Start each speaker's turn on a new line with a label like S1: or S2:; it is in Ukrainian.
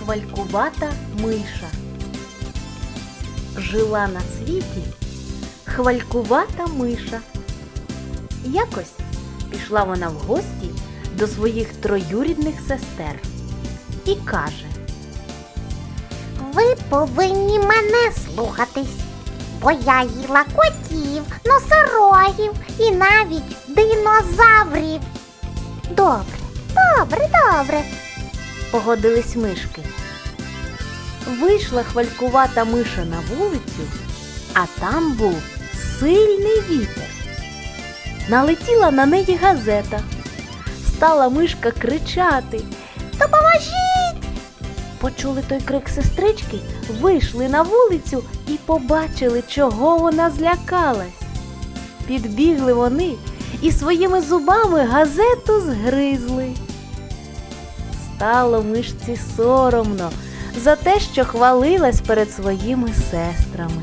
S1: Хвалькувата миша. Жила на світі хвалькувата миша. Якось пішла вона в гості до своїх троюрідних сестер і каже:
S2: Ви повинні мене слухатись, бо я їла котів, носорогів і навіть динозаврів. Добре, добре, добре.
S1: Погодились мишки. Вийшла хвалькувата миша на вулицю, а там був сильний вітер. Налетіла на неї газета. Стала мишка кричати Допоможіть! Почули той крик сестрички, вийшли на вулицю і побачили, чого вона злякалась. Підбігли вони і своїми зубами газету згризли. Стало мишці соромно за те, що хвалилась перед своїми сестрами.